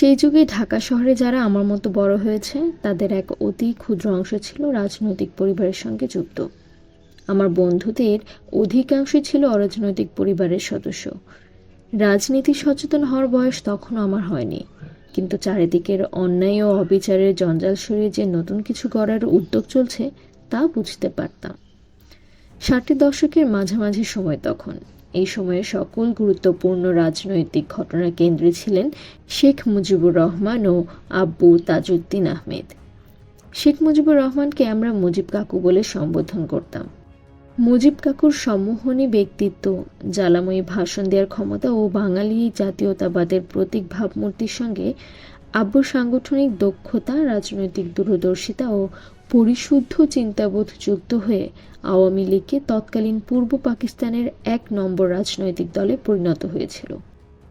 সেই যুগে ঢাকা শহরে যারা আমার মতো বড় হয়েছে, তাদের এক অতি ক্ষুদ্র অংশ ছিল রাজনৈতিক পরিবারের সঙ্গে যুক্ত। আমার বন্ধুদের অধিকাংশই ছিল অরাজনৈতিক পরিবারের সদস্য। রাজনীতি সচেতন হওয়ার বয়স তখনও আমার হয়নি। কিন্তু চারিদিকের অন্যায় ও অবিচারের জঞ্জাল সরিয়ে যে নতুন কিছু গড়ার উদ্যোগ চলছে, তা বুঝতে পারতাম। ষাটের দশকের মাঝামাঝি সময় তখন। এই সময়ে সকল গুরুত্বপূর্ণ রাজনৈতিক ঘটনার কেন্দ্রে ছিলেন শেখ মুজিবুর রহমান ও আব্বু তাজউদ্দিন আহমেদ। শেখ মুজিবুর রহমানকে আমরা মুজিব কাকু বলে সম্বোধন করতাম। মুজিব কাকুর সম্মোহনী ব্যক্তিত্ব, জ্বালাময়ী ভাষণ দেওয়ার ক্ষমতা ও বাঙালি জাতীয়তাবাদের প্রতীক ভাবমূর্তির সঙ্গে আব্বুর সাংগঠনিক দক্ষতা, রাজনৈতিক দূরদর্শিতা ও পরিশুদ্ধ চিন্তাবোধ যুক্ত হয়ে আওয়ামী লীগকে তৎকালীন পূর্ব পাকিস্তানের এক নম্বর রাজনৈতিক দলে পরিণত হয়েছিল।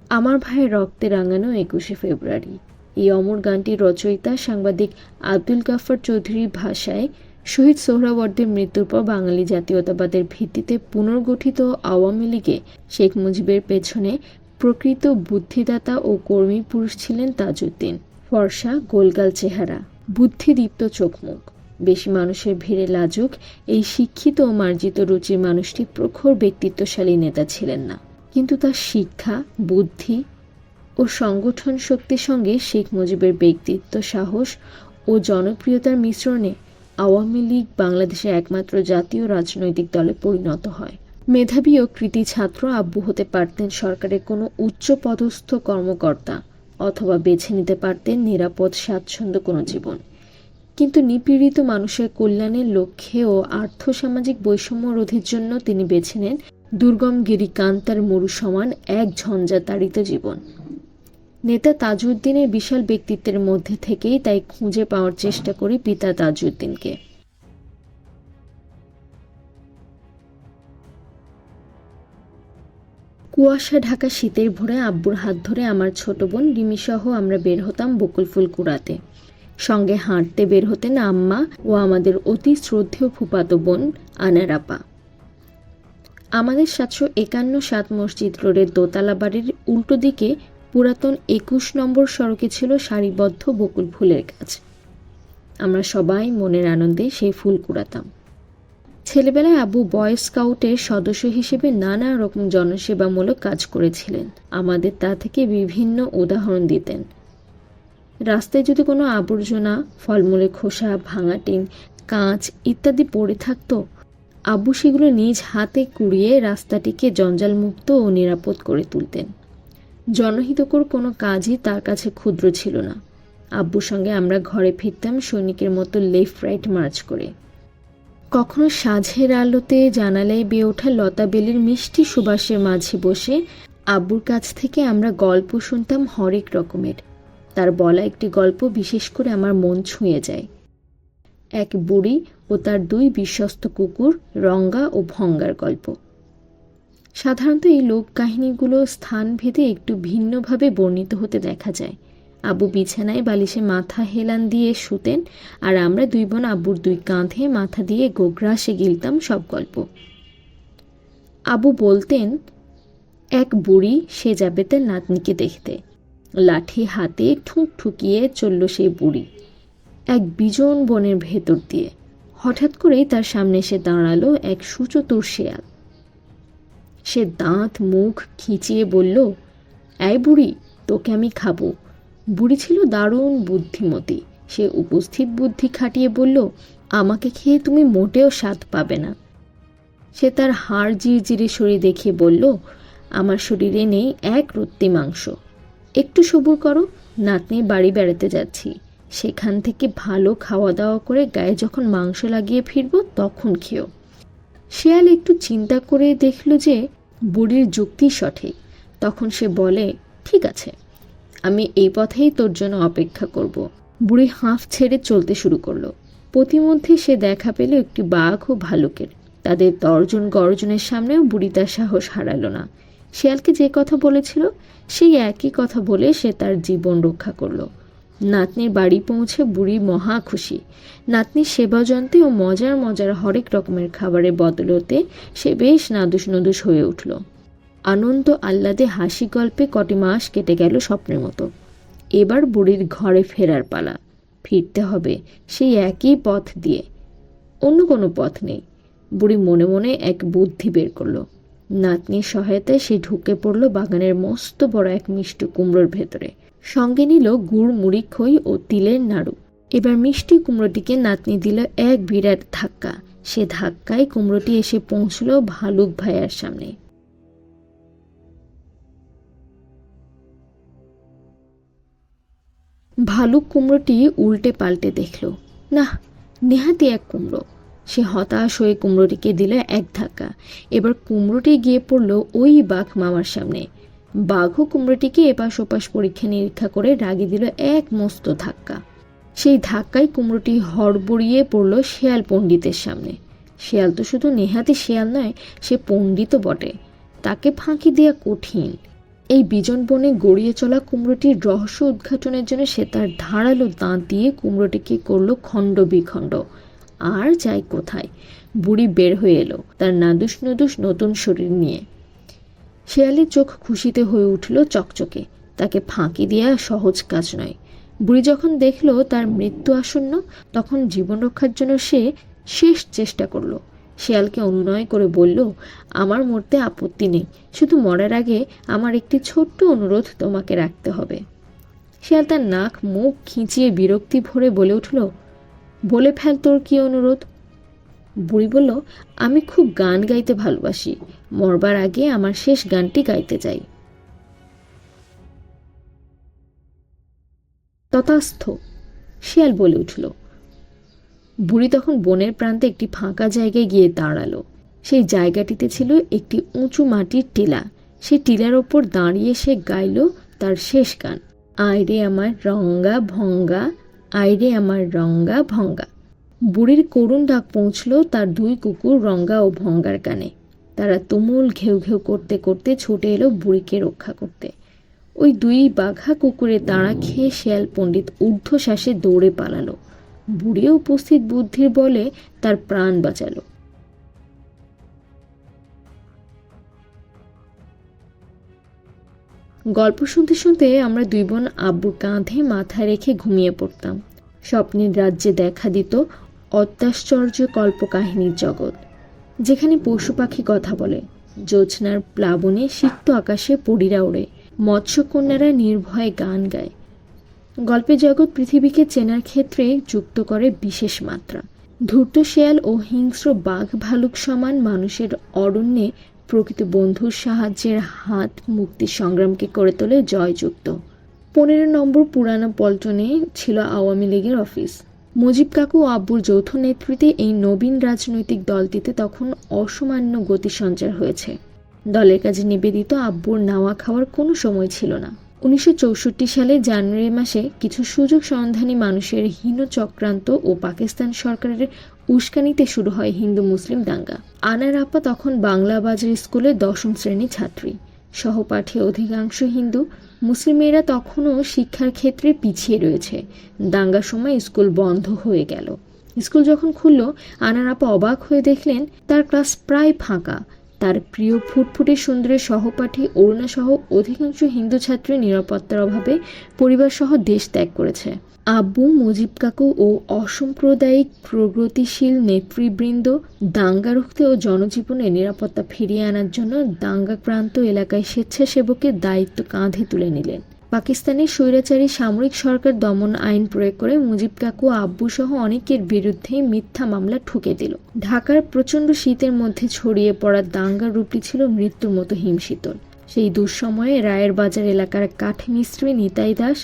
আমার ভাইয়ের রক্তে রাঙানো একুশে ফেব্রুয়ারি। এই অমর গানটির রচয়িতা সাংবাদিক আব্দুল গাফর চৌধুরীর ভাষায় শহীদ সোহরাওয়ার্দের মৃত্যুর পর বাঙালি জাতীয়তাবাদের ভিত্তিতে পুনর্গঠিত আওয়ামী লীগে শেখ মুজিবের পেছনে প্রকৃত বুদ্ধিদাতা ও কর্মী পুরুষ ছিলেন তাজউদ্দিন। ফর্সা গোলগাল চেহারা। বুদ্ধিদীপ্ত চোখমুখ। বেশি মানুষের ভিড়ে লাজুক, এই শিক্ষিত ও মার্জিত রুচির মানুষটি প্রখর ব্যক্তিত্বশালী নেতা ছিলেন না। কিন্তু তার শিক্ষা, বুদ্ধি ও সংগঠন শক্তির সঙ্গে শেখ মুজিবের ব্যক্তিত্ব, সাহস ও জনপ্রিয়তার মিশ্রণে আওয়ামী লীগ বাংলাদেশের একমাত্র জাতীয় রাজনৈতিক দলে পরিণত হয়। মেধাবী ও কৃতি ছাত্র আব্বু হতে পারতেন সরকারের কোনো উচ্চ পদস্থ কর্মকর্তা অথবা বেছে নিতে পারতেন নিরাপদ, স্বাচ্ছন্দ্য কোনো জীবন। কিন্তু নিপীড়িত মানুষের কল্যাণের লক্ষ্যে ও আর্থসামাজিক বৈষম্য রোধের জন্য তিনি বেছে নেন দুর্গম গিরিকান্তার মরু সমান এক ঝঞ্ঝাতাড়িত জীবন। নেতা তাজউদ্দিনের বিশাল ব্যক্তিত্বের মধ্যে থেকেই তাই খুঁজে পাওয়ার চেষ্টা করি পিতা তাজউদ্দিনকে। কুয়াশা ঢাকা শীতের ভোরে আব্বুর হাত ধরে আমার ছোট বোন রিমিসহ আমরা বের হতাম বকুল ফুল কুড়াতে। সঙ্গে হাঁটতে বের হতেন আম্মা ও আমাদের অতি শ্রদ্ধেয় ফুপাতো বোন আনারাপা। আমাদের সাতশো একান্ন সাত মসজিদ রোডের দোতলা বাড়ির উল্টো দিকে পুরাতন একুশ নম্বর সড়কে ছিল সারিবদ্ধ বকুল ফুলের গাছ। আমরা সবাই মনের আনন্দে সেই ফুল কুড়াতাম। ছেলেবেলায় আবু বয় স্কাউটের সদস্য হিসেবে নানা রকম জনসেবামূলক কাজ করেছিলেন। আমাদের তা থেকে বিভিন্ন উদাহরণ দিতেন। রাস্তায় যদি কোনো আবর্জনা, ফলমূলের খোসা, ভাঙা টিন, কাঁচ ইত্যাদি পড়ে থাকতো, আব্বু সেগুলো নিজ হাতে কুড়িয়ে রাস্তাটিকে জঞ্জালমুক্ত ও নিরাপদ করে তুলতেন। জনহিতকর কোনো কাজই তার কাছে ক্ষুদ্র ছিল না। আব্বুর সঙ্গে আমরা ঘরে ফিরতাম সৈনিকের মতো লেফট রাইট মার্চ করে। কখনো সাঁঝের আলোতে জানালায় বেয়ে ওঠা লতা বেলির মিষ্টি সুবাসের মাঝে বসে আব্বুর কাছ থেকে আমরা গল্প শুনতাম হরেক রকমের। তার বলা একটি গল্প বিশেষ করে আমার মন ছুঁয়ে যায়। এক বুড়ি ও তার দুই বিশ্বস্ত কুকুর, রঙ্গা ও ভঙ্গার গল্প। সাধারণত এই লোক কাহিনীগুলো স্থানভেদে একটু ভিন্নভাবে বর্ণিত হতে দেখা যায়। আবু বিছানায় বালিশে মাথা হেলান দিয়ে শুতেন আর আমরা দুই বোন আব্বুর দুই কাঁধে মাথা দিয়ে গোগ্রাসে গিলতাম সব গল্প। আবু বলতেন, এক বুড়ি সে যাবে তার নাতনিকে দেখতে। লাঠি হাতে ঠুক ঠুকিয়ে চলল সেই বুড়ি। এক বিজন বনের ভেতর দিয়ে। হঠাৎ করেই তার সামনে এসে দাঁড়াল এক সুচতুর শেয়াল। সে দাঁত, মুখ খিচিয়ে বলল, এই বুড়ি, তোকে আমি খাব। বুড়ি ছিল দারুণ বুদ্ধিমতী। সে উপস্থিত বুদ্ধি খাটিয়ে বলল, আমাকে খেয়ে তুমি মোটেও স্বাদ পাবে না। সে তার হাড় জিরজিরে শরীর দেখিয়ে বলল, আমার শরীরে নেই এক রত্তি মাংস একটু সবুর করো। নাতনির বাড়ি বেড়াতে যাচ্ছি। সেখান থেকে ভালো খাওয়া দাওয়া করে গায়ে যখন মাংস লাগিয়ে ফিরবো, তখন খেও। শেয়াল একটু চিন্তা করে দেখল যে, বুড়ির যুক্তি সঠিক। তখন সে বলে, ঠিক আছে। আমি এই পথেই তোর জন্য অপেক্ষা করব। বুড়ি হাঁফ ছেড়ে চলতে শুরু করল। প্রতিমধ্যে সে দেখা পেল একটি বাঘ ও ভালুকের। তাদের তর্জন গর্জনের সামনেও বুড়ি তার সাহস হারালো না। শিয়ালকে যে কথা বলেছিল, সেই একই কথা বলে সে তার জীবন রক্ষা করল। নাতনির বাড়ি পৌঁছে বুড়ি মহা খুশি। নাতনির সেবা যন্ত্রে ও মজার মজার হরেক রকমের খাবারের বদলতে সে বেশ নাদুস নদুস হয়ে উঠল। আনন্দ আহ্লাদে হাসি গল্পে কটি মাস কেটে গেল স্বপ্নের মতো। এবার বুড়ির ঘরে ফেরার পালা। ফিরতে হবে সেই একই পথ দিয়ে। অন্য কোনো পথ নেই। বুড়ি মনে মনে এক বুদ্ধি বের করল। নাতনির সহায়তায় সে ঢুকে পড়ল বাগানের মস্ত বড় এক মিষ্টি কুমড়োর ভেতরে। সঙ্গে নিল গুড়, মুড়ি, খই ও তিলের নাড়ু। এবার মিষ্টি কুমড়োটিকে নাতনি দিল এক বিরাট ধাক্কা। সে ধাক্কায় কুমড়োটি এসে পৌঁছলো ভালুক ভাইয়ার সামনে। ভালুক কুমড়োটি উল্টে পাল্টে দেখল। না নেহাতি এক কুমড়ো। সে হতাশ হয়ে কুমড়োটিকে দিল এক ধাক্কা। এবার কুমড়োটি গিয়ে পড়ল ওই বাঘ মামার সামনে। বাঘও কুমড়োটিকে এপাশ ওপাশ পরীক্ষা নিরীক্ষা করে রাগি দিল এক মস্ত ধাক্কা। সেই ধাক্কায় কুমড়োটি হড়বড়িয়ে পড়ল শেয়াল পণ্ডিতের সামনে। শেয়াল তো শুধু নেহাতি শেয়াল নয়, সে পণ্ডিতও বটে। তাকে ফাঁকি দেওয়া কঠিন। এই বিজন বনে গড়িয়ে চলা কুমড়োটির রহস্য উদ্ঘাটনের জন্য সে তার ধারালো দাঁত দিয়ে কুমড়োটিকে করল খণ্ড বিখণ্ড। আর যাই কোথায়? বুড়ি বের হয়ে এলো তার নাদুস নদুস নতুন শরীর নিয়ে। শেয়ালের চোখ খুশিতে হয়ে উঠল চকচকে। তাকে ফাঁকি দেওয়া সহজ কাজ নয়। বুড়ি যখন দেখল তার মৃত্যু আসন্ন, তখন জীবন রক্ষার জন্য সে শেষ চেষ্টা করল। শেয়ালকে অনুনয় করে বলল, আমার মরতে আপত্তি নেই। শুধু মরার আগে আমার একটি ছোট্ট অনুরোধ তোমাকে রাখতে হবে। শেয়াল তার নাক মুখ খিঁচিয়ে বিরক্তি ভরে বলে উঠল বলে ফেল তোর কী অনুরোধ? বুড়ি বলল, আমি খুব গান গাইতে ভালোবাসি। মরবার আগে আমার শেষ গানটি গাইতে চাই তথাস্থ, শিয়াল বলে উঠল। বুড়ি তখন বনের প্রান্তে একটি ফাঁকা জায়গায় গিয়ে দাঁড়াল। সেই জায়গাটিতে ছিল একটি উঁচু মাটির টিলা। সেই টিলার ওপর দাঁড়িয়ে সে গাইল তার শেষ গান। আয়রে আমার রঙ্গা ভঙ্গা আয়রে আমার রঙ্গা ভঙ্গা। বুড়ির করুণ ডাক পৌঁছল তার দুই কুকুর রঙ্গা ও ভঙ্গার কানে। তারা তুমুল ঘেউ ঘেউ করতে করতে ছুটে এলো বুড়িকে রক্ষা করতে। ওই দুই বাঘা কুকুরে তাড়া খেয়ে শেয়াল পণ্ডিত ঊর্ধ্বশ্বাসে দৌড়ে পালালো। বুড়িও উপস্থিত বুদ্ধির বলে তার প্রাণ বাঁচালো। গল্প শুনতে শুনতে আমরা দুই বোন আব্বুর কাঁধে মাথা রেখে ঘুমিয়ে পড়তাম। স্বপ্নের রাজ্যে দেখা দিত অত্যাশ্চর্য কল্পকাহিনীর জগৎ, যেখানে পশু পাখি কথা বলে, জ্যোৎস্নার প্লাবনে সিক্ত আকাশে পড়িরা ওড়ে, মৎস্যকন্যারা নির্ভয়ে গান গায়। গল্পের জগৎ পৃথিবীকে চেনার ক্ষেত্রে যুক্ত করে বিশেষ মাত্রা। ধূর্ত শেয়াল ও হিংস্র বাঘ ভালুক সমান মানুষের অরণ্যে প্রকৃত বন্ধুর সাহায্যের হাত মুক্তি সংগ্রামকে করে তোলে জয়যুক্ত। পনেরো নম্বর পুরানো পল্টনে ছিল আওয়ামী লীগের অফিস। মুজিব কাকু আব্বুর যৌথ নেতৃত্বে এই নবীন রাজনৈতিক দলটিতে তখন অসামান্য গতি সঞ্চার হয়েছে। দলের কাজে নিবেদিত আব্বুর নাওয়া খাওয়ার কোনো সময় ছিল না। উনিশশো চৌষট্টি সালে জানুয়ারি মাসে কিছু সুযোগ সন্ধানী মানুষের হীন চক্রান্ত ও পাকিস্তান সরকারের উস্কানিতে শুরু হয় হিন্দু মুসলিম দাঙ্গা। আনার আপা তখন বাংলা বাজার স্কুলের দশম শ্রেণির ছাত্রী। সহপাঠী অধিকাংশ হিন্দু। মুসলিমেরা তখনও শিক্ষার ক্ষেত্রে পিছিয়ে রয়েছে। দাঙ্গার সময় স্কুল বন্ধ হয়ে গেল। স্কুল যখন খুলল, আনার আপা অবাক হয়ে দেখলেন, তার ক্লাস প্রায় ফাঁকা। তার প্রিয় ফুটফুটে সুন্দরের সহপাঠী অরুণাসহ অধিকাংশ হিন্দু ছাত্রী নিরাপত্তার অভাবে পরিবারসহ দেশ ত্যাগ করেছে। আব্বু, মুজিব কাকু ও অসাম্প্রদায়িক প্রগতিশীল নেতৃবৃন্দ দাঙ্গা রুখতে ও জনজীবনে নিরাপত্তা ফিরিয়ে আনার জন্য দাঙ্গাক্রান্ত এলাকায় স্বেচ্ছাসেবকের দায়িত্ব কাঁধে তুলে নিলেন। পাকিস্তানের স্বৈরাচারী সামরিক সরকার দমন আইন প্রয়োগ করে মুজিব কাকু আব্বু সহ অনেকের বিরুদ্ধে মিথ্যা মামলা ঠুকে দিল। ঢাকার প্রচণ্ড শীতের মধ্যে ছড়িয়ে পড়া দাঙ্গার রূপটি ছিল মৃত্যুর মতো হিমশীতল। সেই দুঃসময়ে রায়ের বাজার এলাকার কাঠ মিস্ত্রি নিতাই দাস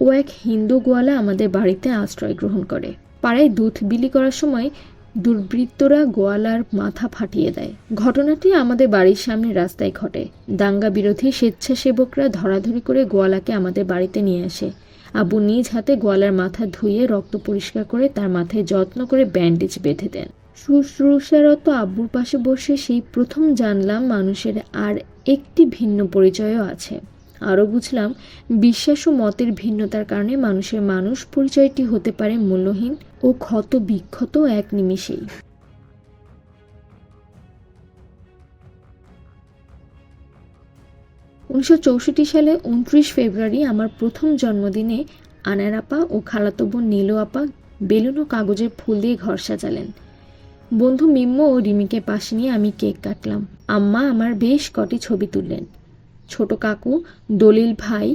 ও এক হিন্দু গোয়ালা আমাদের বাড়িতে আশ্রয় গ্রহণ করে। পাড়ায় দুধ বিলি করার সময় দুর্বৃত্তরা গোয়ালার মাথা ফাটিয়ে দেয়। ঘটনাটি আমাদের বাড়ির সামনে রাস্তায় ঘটে। দাঙ্গা বিরোধী স্বেচ্ছাসেবকরা ধরাধরি করে গোয়ালাকে আমাদের বাড়িতে নিয়ে আসে। আবু নিজ হাতে গোয়ালার মাথা ধুয়ে রক্ত পরিষ্কার করে তার মাথায় যত্ন করে ব্যান্ডেজ বেঁধে দেন। শুশ্রূষারত আব্বুর পাশে বসে সেই প্রথম জানলাম মানুষের আর একটি ভিন্ন পরিচয়ও আছে। আরও বুঝলাম, বিশ্বাস ও মতের ভিন্নতার কারণে মানুষের মানুষ পরিচয়টি হতে পারে মূল্যহীন ও ক্ষত বিক্ষত এক নিমিষেই। উনিশশো চৌষট্টি সালে উনত্রিশ ফেব্রুয়ারি আমার প্রথম জন্মদিনে আনার আপা ও খালাতো বোন নীলু আপা বেলুন ও কাগজের ফুল দিয়ে ঘর সাজালেন। বন্ধু মিম্ম ও রিমিকে পাশে নিয়ে আমি কেক কাটলাম। আম্মা আমার বেশ কটি ছবি তুললেন। ছোট কাকু, দলিল ভাই,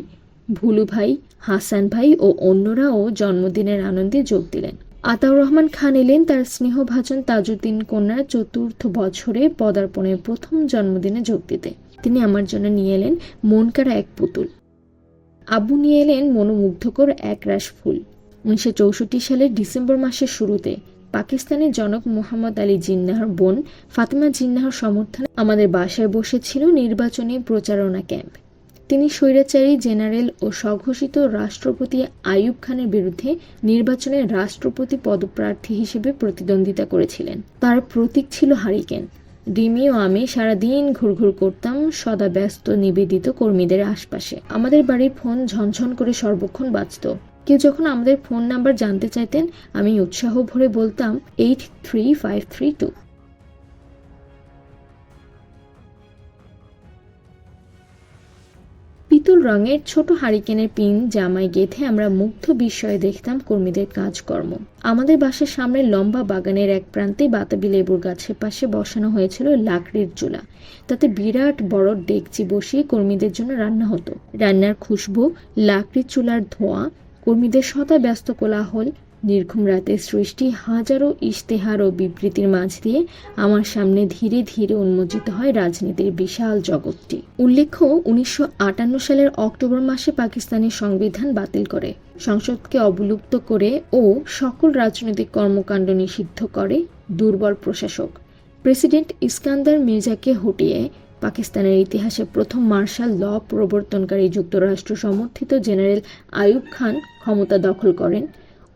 ভুলু ভাই, হাসান ভাই ও অন্যরাও জন্মদিনের আনন্দে যোগ দিলেন। আতাউর রহমান খান এলেন তার স্নেহভাজন তাজউদ্দিন কন্যার চতুর্থ বছরে পদার্পণের প্রথম জন্মদিনে যোগ দিতে। তিনি আমার জন্য নিয়ে এলেন মনকারা এক পুতুল। আব্বু নিয়ে এলেন মনোমুগ্ধকর এক রাশ ফুল। উনিশশো চৌষট্টি সালের ডিসেম্বর মাসের শুরুতে পাকিস্তানের জনক মোহাম্মদ আলী জিন্নাহর বোন ফাতেমা জিন্নাহর সমর্থনে আমাদের বাসায় বসেছিল নির্বাচনী প্রচারণা ক্যাম্প। তিনি স্বৈরাচারী জেনারেল ও স্বঘোষিত রাষ্ট্রপতি আইয়ুব খানের বিরুদ্ধে নির্বাচনে রাষ্ট্রপতি পদপ্রার্থী হিসেবে প্রতিদ্বন্দ্বিতা করেছিলেন। তার প্রতীক ছিল হারিকেন। রিমি ও আমি সারাদিন ঘুরঘুর করতাম, সদা ব্যস্ত, নিবেদিত কর্মীদের আশপাশে। আমাদের বাড়ির ফোন ঝনঝন করে সর্বক্ষণ বাজত। কেউ যখন আমাদের ফোন নাম্বার জানতে চাইতেন, আমি উৎসাহ ভরে বলতাম, eight three five three two. পিতল রঙের ছোট হারিকেনের পিন জামায় গেঁথে আমরা মুগ্ধ বিস্ময়ে দেখতাম কর্মীদের কাজকর্ম। আমাদের বাসার সামনে লম্বা বাগানের এক প্রান্তে বাতাবি লেবুর গাছের পাশে বসানো হয়েছিল লাকড়ির চুলা। তাতে বিরাট বড় ডেকচি বসিয়ে কর্মীদের জন্য রান্না হতো। রান্নার খুশবু, লাকড়ির চুলার ধোঁয়া, কর্মীদের সদা ব্যস্ত কোলাহল নির্ঘুম রাতে সৃষ্টি হাজারো ইশতেহার ও বিবৃতির মাঝ দিয়ে আমার সামনে ধীরে ধীরে উন্মোচিত হয় রাজনীতির বিশাল জগৎটি। উল্লেখ্য, উনিশশো আটান্ন সালের অক্টোবর মাসে পাকিস্তানের সংবিধান বাতিল করে। সংসদকে অবলুপ্ত করে ও সকল রাজনৈতিক কর্মকাণ্ড নিষিদ্ধ করে দুর্বল প্রশাসক। প্রেসিডেন্ট ইস্কান্দার মির্জাকে হটিয়ে পাকিস্তানের ইতিহাসে প্রথম মার্শাল ল প্রবর্তনকারী যুক্তরাষ্ট্র সমর্থিত জেনারেল আয়ুব খান ক্ষমতা দখল করেন।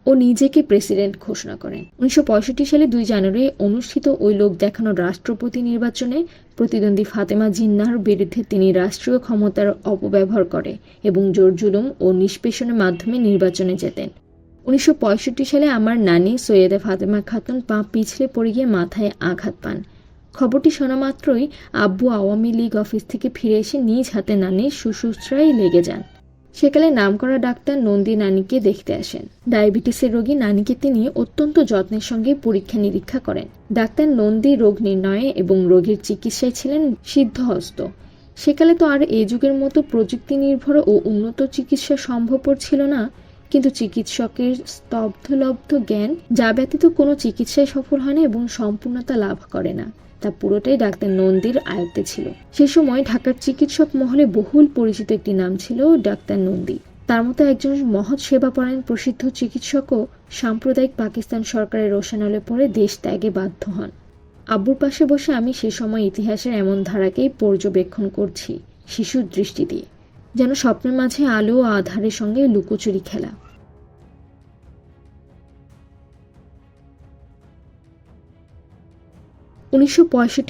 ও নিজেকে প্রেসিডেন্ট ঘোষণা করেন। উনিশশো সালে দুই জানুয়ারি অনুষ্ঠিত ওই লোক দেখানো রাষ্ট্রপতি নির্বাচনে প্রতিদ্বন্দ্বী ফাতেমা জিন্নাহর বিরুদ্ধে তিনি রাষ্ট্রীয় ক্ষমতার অপব্যবহার করে এবং জোর জুলুম ও নিষ্পেষণের মাধ্যমে নির্বাচনে যেতেন উনিশশো পঁয়ষট্টি সালে আমার নানি সৈয়দা ফাতেমা খাতুন পা পিছলে পড়ে গিয়ে মাথায় আঘাত পান। খবরটি শোনা মাত্রই আব্বু আওয়ামী লীগ অফিস থেকে ফিরে এসে নিজ হাতে নানির শুশ্রূষায় লেগে যান। সেকালে নামকরা ডাক্তার নন্দী নানিকে দেখতে আসেন। ডায়াবেটিসের রোগী নানিকে তিনি অত্যন্ত যত্নের সঙ্গে পরীক্ষা নিরীক্ষা করেন। ডাক্তার নন্দী রোগ নির্ণয়ে এবং রোগীর চিকিৎসায় ছিলেন সিদ্ধহস্ত। সেকালে তো আর এই যুগের মতো প্রযুক্তি নির্ভর ও উন্নত চিকিৎসা সম্ভবপর ছিল না, কিন্তু চিকিৎসকের স্তব্ধলব্ধ জ্ঞান যা ব্যতীত কোনো চিকিৎসায় সফল হয় না এবং সম্পূর্ণতা লাভ করে না। তা পুরোটাই ডাক্তার নন্দীর আয়ত্তে ছিল। সে সময় ঢাকার চিকিৎসক মহলে বহুল পরিচিত একটি নাম ছিল ডাক্তার নন্দী। তার মতো একজন মহৎ সেবা সেবাপরায়ণ প্রসিদ্ধ চিকিৎসকও সাম্প্রদায়িক পাকিস্তান সরকারের রোশানলে পড়ে দেশ ত্যাগে বাধ্য হন। আব্বুর পাশে বসে আমি সে সময় ইতিহাসের এমন ধারাকেই পর্যবেক্ষণ করছি, শিশুর দৃষ্টি দিয়ে। যেন স্বপ্নের মাঝে আলো ও আধারের সঙ্গে লুকোচুরি খেলা। উনিশশো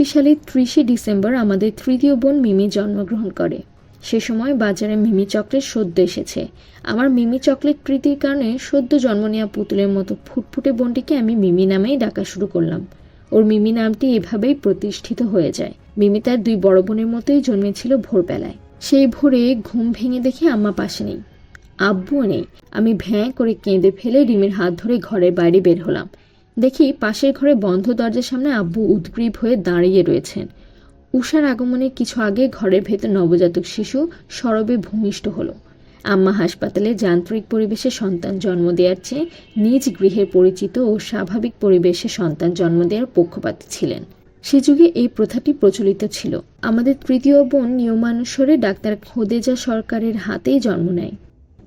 সালের ত্রিশে ডিসেম্বর আমাদের তৃতীয় বোন মিমি জন্মগ্রহণ করে। সে সময় বাজারে মিমি চকলেট সদ্য এসেছে। আমার মিমি চকলেট প্রীতির কারণে সদ্য জন্ম নেওয়া পুতুলের মতো ফুটফুটে বোনটিকে আমি মিমি নামেই ডাকা শুরু করলাম। ওর মিমি নামটি এভাবেই প্রতিষ্ঠিত হয়ে যায়। মিমি তার দুই বড় বোনের মতোই জন্মেছিল ভোরবেলায়। সেই ভোরে ঘুম ভেঙে দেখে আম্মা পাশে নেই। আব্বুও নেই। আমি ভ্যাঁ করে কেঁদে ফেলে রিমির হাত ধরে ঘরের বাইরে বের হলাম। দেখি পাশের ঘরে বন্ধ দরজার সামনে আব্বু উদ্গ্রীব হয়ে দাঁড়িয়ে রয়েছেন। উষার আগমনের কিছু আগে ঘরের ভেতর নবজাতক শিশু সরবে ভূমিষ্ঠ হলো। আম্মা হাসপাতালে যান্ত্রিক পরিবেশে সন্তান জন্ম দেওয়ার চেয়ে নিজ গৃহের পরিচিত ও স্বাভাবিক পরিবেশে সন্তান জন্ম দেওয়ার পক্ষপাতী ছিলেন। সে যুগে এই প্রথাটি প্রচলিত ছিল। আমাদের তৃতীয় বোন নিয়মানুসারে ডাক্তার খোদেজা সরকারের হাতেই জন্ম নেয়।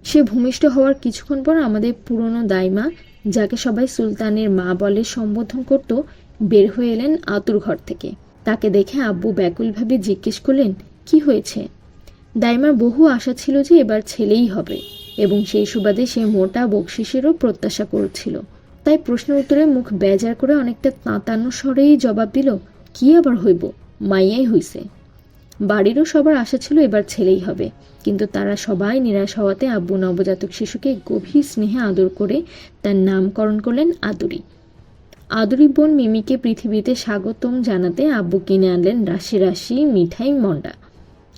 সে ভূমিষ্ঠ হওয়ার কিছুক্ষণ পর আমাদের পুরনো দাইমা যাকে সবাই সুলতানের মা বলে সম্বোধন করত, বের হয়ে এলেন আতুর ঘর থেকে। তাকে দেখে আব্বু ব্যাকুলভাবে জিজ্ঞেস করলেন, কি হয়েছে? দাইমার বহু আশা ছিল যে এবার ছেলেই হবে এবং সেই সুবাদে সে মোটা বকশিসেরও প্রত্যাশা করছিল। তাই প্রশ্নের উত্তরে মুখ বেজার করে অনেকটা তাঁতানো স্বরেই জবাব দিল, কি আবার হইব? মাইয়াই হইছে। বাড়িরও সবার আশা ছিল এবার ছেলেই হবে। কিন্তু তারা সবাই নিরাশ হওয়াতে আব্বু নবজাতক শিশুকে গভীর স্নেহে আদর করে তার নামকরণ করলেন আদুরি। আদুরি বোন মিমিকে পৃথিবীতে স্বাগতম জানাতে আব্বু কিনে আনলেন রাশি রাশি মিঠাই মন্ডা।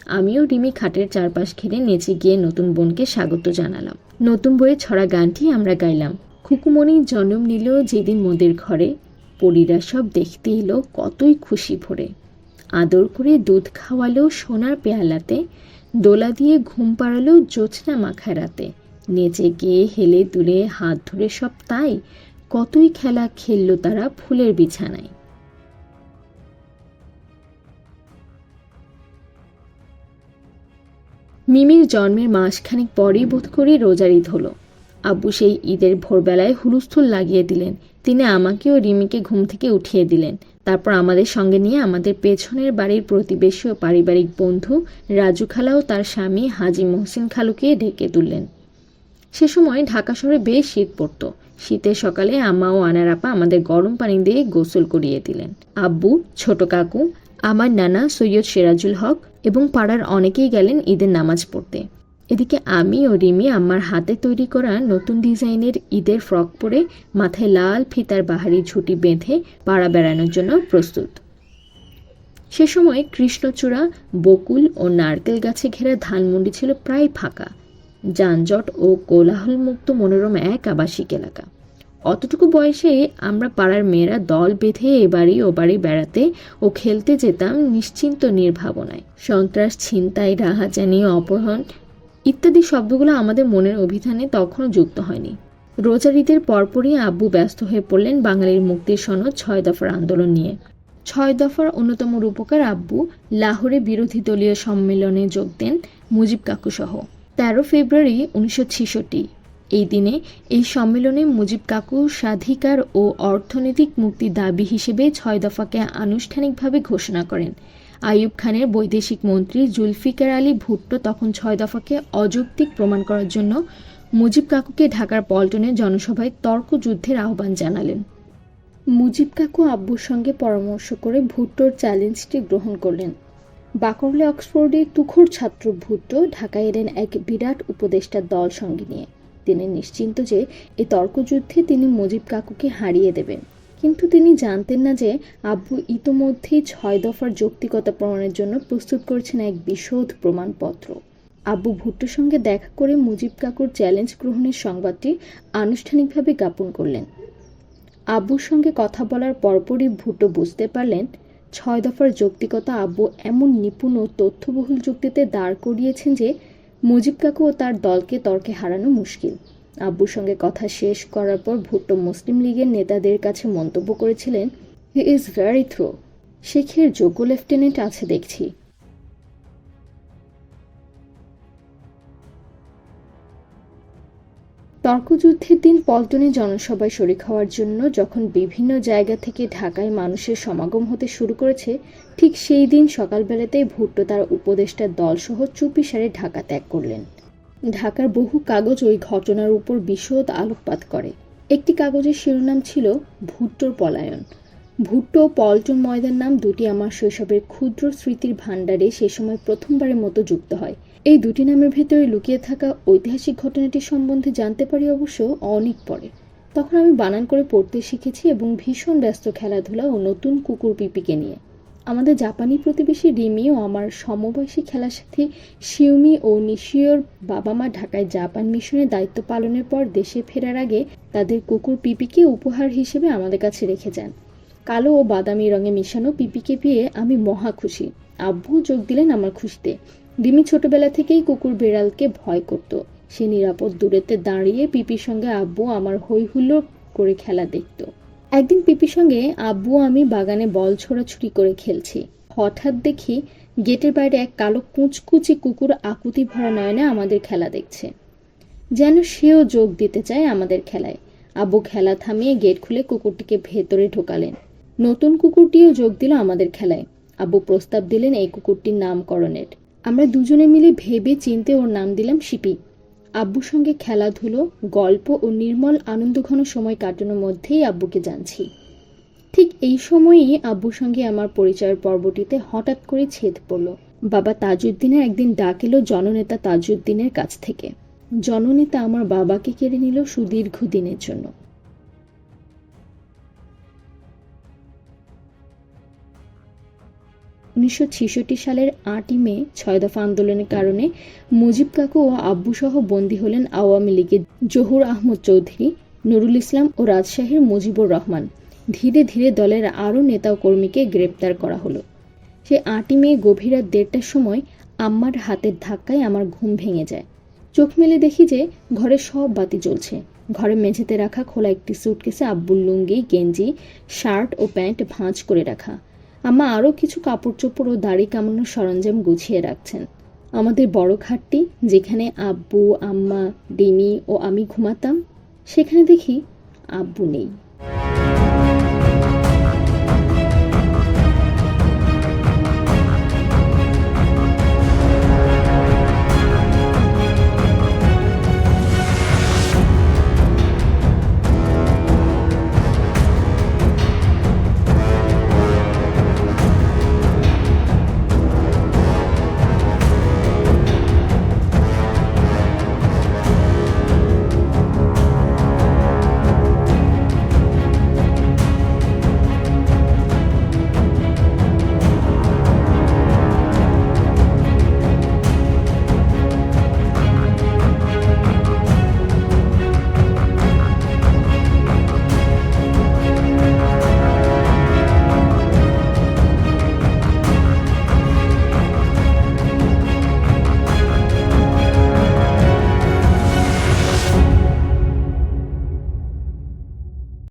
আমিও রিমি খাটের চারপাশ ঘিরে নেচে গিয়ে নতুন বোনকে স্বাগত জানালাম। নতুন বইয়ের ছড়া গানটি আমরা গাইলাম। খুকুমণির জন্ম নিল যেদিন মোদের ঘরে। পরীরা সব দেখতে এলো কতই খুশি ভরে। আদর করে দুধ খাওয়ালো সোনার পেয়ালাতে, দোলা দিয়ে ঘুম পাড়ালো জোছনা মাখা রাতে নেচে গিয়ে হেলে দুলে হাত ধরে সব তাই, কতই খেলা খেললো তারা ফুলের বিছানায়। মিমির জন্মের মাসখানেক পরেই বোধ করি রোজার ঈদ হলো। আব্বু সেই ঈদের ভোরবেলায় হুলুস্থুল লাগিয়ে দিলেন। তিনি আমাকে ও রিমিকে ঘুম থেকে উঠিয়ে দিলেন। তারপর আমাদের সঙ্গে নিয়ে আমাদের পেছনের বাড়ির প্রতিবেশী ও পারিবারিক বন্ধু রাজু খালা ও তার স্বামী হাজি মহসিন খালুকে ডেকে তুললেন। সে সময় ঢাকা শহরে বেশ শীত পড়ত। শীতের সকালে আম্মা ও আনার আপা আমাদের গরম পানি দিয়ে গোসল করিয়ে দিলেন। আব্বু, ছোট কাকু, আমার নানা সৈয়দ সিরাজুল হক এবং পাড়ার অনেকেই গেলেন ঈদের নামাজ পড়তে। এদিকে আমি ও রিমি আমার হাতে তৈরি করা নতুন ডিজাইনের ঈদের ফ্রক পরে মাথায় লাল ফিতার বাহারি ঝুঁটি বেঁধে পাড়া বেড়ানোর জন্য প্রস্তুত। সে সময় কৃষ্ণচূড়া, বকুল ও নারকেল গাছে ঘেরা ধানমন্ডি ছিল প্রায় ফাঁকা। যানজট ও কোলাহলমুক্ত মনোরম এক আবাসিক এলাকা। অতটুকু বয়সে আমরা পাড়ার মেয়েরা দল বেঁধে এবাড়ি ও বাড়ি বেড়াতে ও খেলতে যেতাম নিশ্চিন্ত নির্ভাবনায়। সন্ত্রাস, ছিনতাই, রাহাজানি, অপহরণ ইত্যাদি শব্দগুলো আমাদের মনের অভিধানে তখনও যুক্ত হয়নি। রোজারিদের পরপরই আব্বু ব্যস্ত হয়ে পড়লেন বাঙালির মুক্তির সনদ ছয় দফার আন্দোলন নিয়ে। ছয় দফার অন্যতম রূপকার আব্বু লাহোরে বিরোধী দলীয় সম্মেলনে যোগ দেন মুজিব কাকু সহ তেরো ফেব্রুয়ারি উনিশশো ছেষট্টি, এই দিনে এই সম্মেলনে মুজিব কাকু স্বাধিকার ও অর্থনৈতিক মুক্তি দাবি হিসেবে ছয় দফাকে আনুষ্ঠানিকভাবে ঘোষণা করেন। আইয়ুব খানের বৈদেশিক মন্ত্রী জুলফিকার আলী ভুট্টো তখন ছয় দফাকে অযৌক্তিক প্রমাণ করার জন্য মুজিব কাকুকে ঢাকার পল্টনে জনসভায় তর্ক যুদ্ধের আহ্বান জানালেন। মুজিব কাকু আব্বুর সঙ্গে পরামর্শ করে ভুট্টোর চ্যালেঞ্জটি গ্রহণ করলেন। বাকরলে অক্সফোর্ডে তুখোর ছাত্র ভুট্টো ঢাকায় এলেন এক বিরাট উপদেষ্টার দল সঙ্গে নিয়ে। তিনি নিশ্চিন্ত যে এ তর্কযুদ্ধে তিনি মুজিব কাকুকে হারিয়ে দেবেন। কিন্তু তিনি জানতেন না যে আব্বু ইতোমধ্যেই ছয় দফার যৌক্তিকতা প্রমাণের জন্য প্রস্তুত করেছেন এক বিশদ প্রমাণপত্র। আব্বু ভুট্টোর সঙ্গে দেখা করে মুজিব কাকুর চ্যালেঞ্জ গ্রহণের সংবাদটি আনুষ্ঠানিকভাবে জ্ঞাপন করলেন। আব্বুর সঙ্গে কথা বলার পরপরই ভুট্টো বুঝতে পারলেন, ছয় দফার যৌক্তিকতা আব্বু এমন নিপুণ ও তথ্যবহুল যুক্তিতে দাঁড় করিয়েছেন যে মুজিব কাকু ও তার দলকে তর্কে হারানো মুশকিল। আব্বুর সঙ্গে কথা শেষ করার পর ভুট্টো মুসলিম লীগের নেতাদের কাছে মন্তব্য করেছিলেন হি ইজ ভেরি থ্রো শেখের যোগ্য লেফটেন্যান্ট আছে দেখছি। তর্কযুদ্ধের দিন পল্টনে জনসভায় শরিক হওয়ার জন্য যখন বিভিন্ন জায়গা থেকে ঢাকায় মানুষের সমাগম হতে শুরু করেছে, ঠিক সেই দিন সকালবেলাতেই ভুট্টো তার উপদেষ্টার দলসহ চুপিসারে ঢাকা ত্যাগ করলেন। ঢাকার বহু কাগজ ওই ঘটনার উপর বিশদ আলোকপাত করে। একটি কাগজের শিরোনাম ছিল ভুট্টোর পলায়ন। ভুট্টো পল্টন ময়দান নাম দুটি আমার শৈশবের ক্ষুদ্র স্মৃতির ভাণ্ডারে সে সময় প্রথমবারের মতো যুক্ত হয়। এই দুটি নামের ভেতরে লুকিয়ে থাকা ঐতিহাসিক ঘটনাটি সম্বন্ধে জানতে পারি অবশ্য অনেক পরে। তখন আমি বানান করে পড়তে শিখেছি এবং ভীষণ ব্যস্ত খেলাধুলা ও নতুন কুকুর পিপিকে নিয়ে। আমাদের জাপানি প্রতিবেশী রিমি ও আমার সমবয়সী খেলার সাথে শিউমি ও নিশিওর বাবা মা ঢাকায় জাপান মিশনের দায়িত্ব পালনের পর দেশে ফেরার আগে তাদের কুকুর পিপিকে উপহার হিসেবে আমাদের কাছে রেখে যান। কালো ও বাদামি রঙে মিশানো পিপিকে পেয়ে আমি মহা খুশি। আব্বু যোগ দিলেন আমার খুশিতে। রিমি ছোটবেলা থেকেই কুকুর বেড়ালকে ভয় করত। সে নিরাপদ দূরেতে দাঁড়িয়ে পিপির সঙ্গে আব্বু আমার হই হুল্লোড় করে খেলা দেখত। একদিন পিপির সঙ্গে আব্বু আমি বাগানে বল ছোড়াছুড়ি করে খেলছি। হঠাৎ দেখি গেটের বাইরে এক কালো কুচকুচি কুকুর আকুতি ভরা নয়নে আমাদের খেলা দেখছে। যেন সেও যোগ দিতে চায় আমাদের খেলায়। আব্বু খেলা থামিয়ে গেট খুলে কুকুরটিকে ভেতরে ঢোকালেন। নতুন কুকুরটিও যোগ দিল আমাদের খেলায়। আব্বু প্রস্তাব দিলেন এই কুকুরটির নামকরণের। আমরা দুজনে মিলে ভেবে চিনতে ওর নাম দিলাম শিপি। আব্বুর সঙ্গে খেলাধুলো, গল্প ও নির্মল আনন্দঘন সময় কাটানোর মধ্যেই আব্বুকে জানছি। ঠিক এই সময়েই আব্বুর সঙ্গে আমার পরিচয়ের পর্বটিতে হঠাৎ করে ছেদ পড়ল। বাবা তাজউদ্দিনের একদিন ডাক এলো জননেতা তাজউদ্দিনের কাছ থেকে। জননেতা আমার বাবাকে কেড়ে নিল সুদীর্ঘ দিনের জন্য। উনিশশো ছেষট্টি সালের আটই মে ছয় দফা আন্দোলনের কারণে মুজিব কাকু ও আব্বুসহ বন্দী হলেন আওয়ামী লীগের জহুর আহমদ চৌধুরী, নুরুল ইসলাম ও রাজশাহীর মুজিবুর রহমান। ধীরে ধীরে দলের আরও নেতা ও কর্মীকে গ্রেপ্তার করা হলো। সে আটই মে গভীর রাত দেড়টার সময় আম্মার হাতের ধাক্কায় আমার ঘুম ভেঙে যায়। চোখ মেলে দেখি যে ঘরে সব বাতি জ্বলছে। ঘরে মেঝেতে রাখা খোলা একটি সুটকেসে আব্বুর লুঙ্গি, গেঞ্জি, শার্ট ও প্যান্ট ভাঁজ করে রাখা। আম্মা আরও কিছু কাপড় চোপড় ও দাড়ি কামানোর সরঞ্জাম গুছিয়ে রাখছেন। আমাদের বড় খাটটি, যেখানে আব্বু, আম্মা, ডিমি ও আমি ঘুমাতাম, সেখানে দেখি আব্বু নেই।